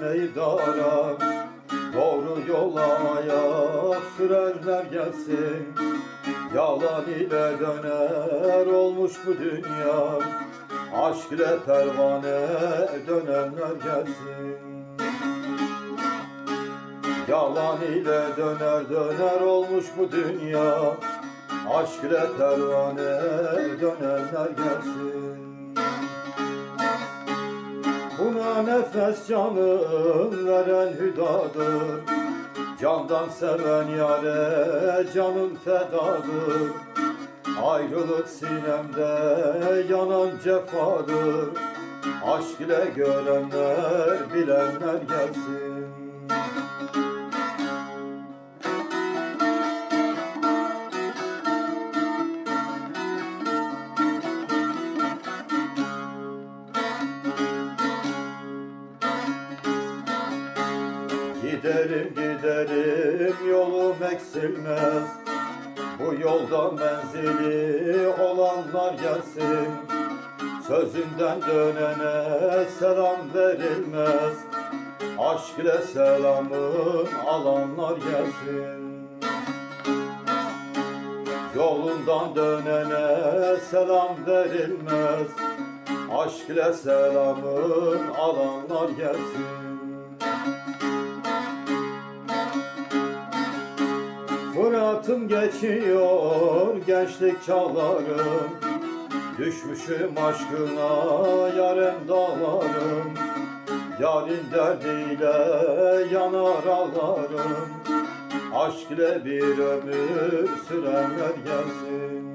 meydana Doğru yola ayak sürenler gelsin. Yalan ile döner olmuş bu dünya. Aşk ile pervane dönenler gelsin. Yalan ile döner döner olmuş bu dünya. Aşk ile pervane dönenler gelsin nefes canım veren hüdadır. Candan seven yare canım fedadır. Ayrılık sinemde yanan cefadır. Aşk ile görenler bilenler gelsin Giderim giderim yolum eksilmez. Bu yolda menzili olanlar gelsin. Sözünden dönene selam verilmez. Aşk ile selamın alanlar gelsin. Yolundan dönene selam verilmez. Aşk ile selamın alanlar gelsin Fırat'ım geçiyor gençlik çağlarım. Düşmüşüm aşkına yarem dağlarım. Yarın derdiyle yanar ağlarım. Aşk ile bir ömür sürenler gelsin.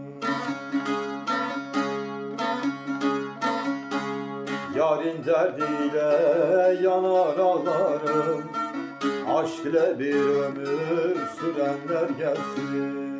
Yarın derdiyle yanar ağlarım Aşk ile bir ömür sürenler gelsin